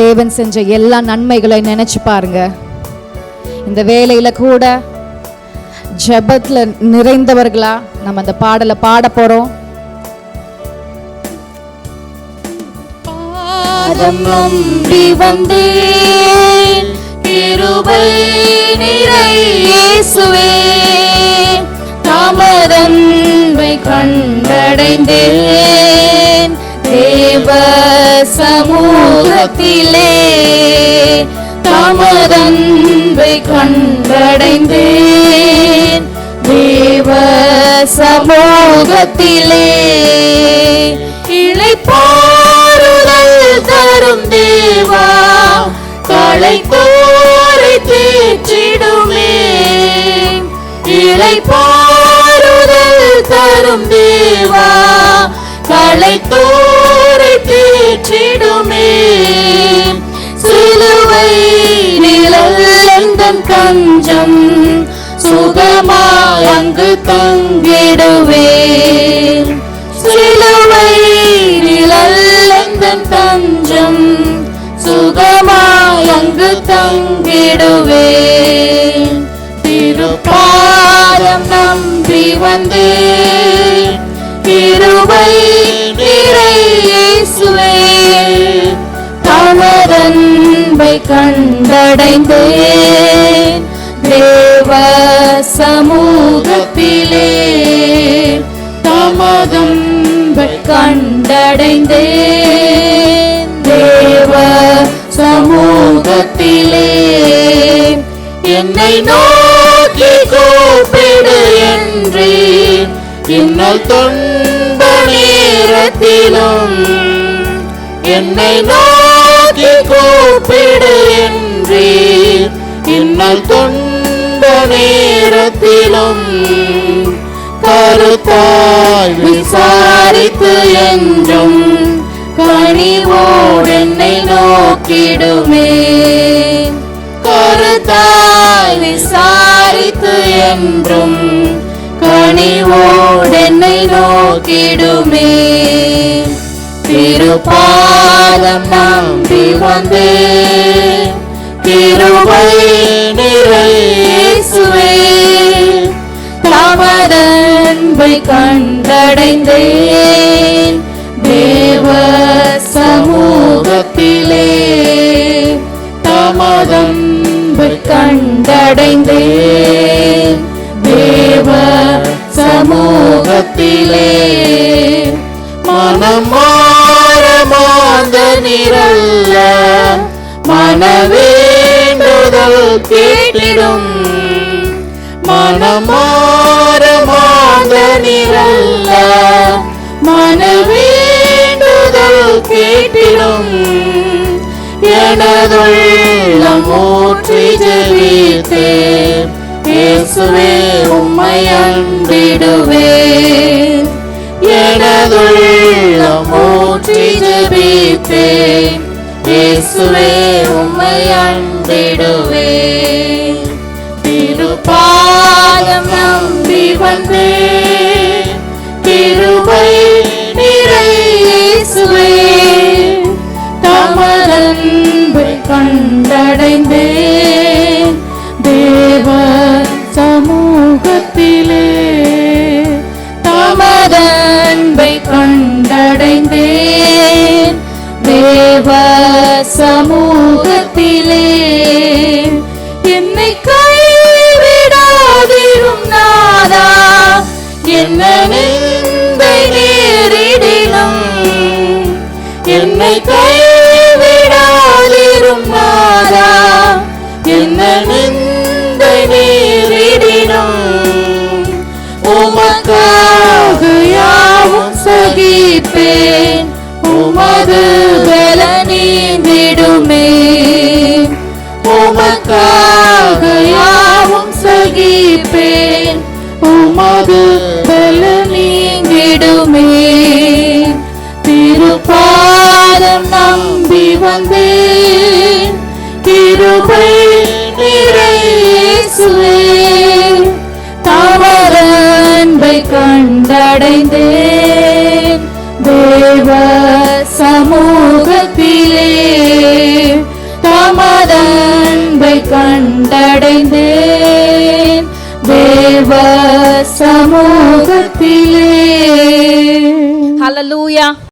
தேவன் செஞ்ச எல்லா நன்மைகளை நினைச்சு பாருங்க. இந்த வேலையில கூட ஜபத்தில் நிறைந்தவர்களா நம்ம அந்த பாடலை பாட போறோம். பாதம் நம்பி வந்தேன் கிருபை சமூகத்திலே தமதன்பை கண்டடைந்தேன். தேவ சமூகத்திலே இளைப்பாறுதல் தரும் தேவா களை கோரை தேற்றிடுமே. இளைப்பாறுதல் தரும் தேவா களை தோரை சிலுவை நிழல் கஞ்சம் சுகமாய் அங்கு தங்கிடுவே. சிலுவை நிழல் தஞ்சம் சுகமாய் அங்கு தங்கிடுவே. திருப்பாதம் நம்பி வந்தே தமதன்பை கண்டடைந்தேன். தேவ சமூகத்திலே தமதன்பை கண்டடைந்தேன். தேவ சமூகத்திலே என்னை நோக்கி கூப்பிடு என்று இன்னல் துன்ப நேரத்திலும் என்னை நோக்கி கருத்தாய் விசாரித்து என்றும் கனிவோடு என்னை நோக்கிடுமே. கருத்தாய் விசாரித்து என்றும் கனிவோடு என்னை நோக்கிடுமே. திருப்பாதம் நம்பி வந்தேன். திருவை நிறை தமதன்பை கண்டடைந்தேன். தேவ சமூகத்திலே தமதன்பை கண்டடைந்தேன். தேவ சமூகத்திலே மனமாற மாந்த நிரல்ல மனவேண்டுதல் கேட்டிடும். மனமா மாந்த நிரல்ல மனவேண்டுதல் கேட்டிடும். எனதுள்ளம் ஊற்றி ஜெபித்தேன் இயேசுவே உம்மை அன்பிடுவேன் எனதுள்ளம் ஊற்றி ஜெபித்தேன் இயேசுவே உம்மை அன்பிடுவேன் அன்பை கண்டடைந்தேன். தேவ சமூகத்திலே என்னை கைவிடாதிரும் நாதா. என்ன நிந்தை நேரிடினும் என்னை கை உமக்காக யாவும் சகிப்பேன். உமது பல நீங்கிடுமே. திருப்பாதம் நம்பி வந்தேன். திருபை நிறைசுவே தவறன்பை கண்டடைந்தேன். அடைந்தேன். தேவ சமூகத்திலே. ஹலலூயா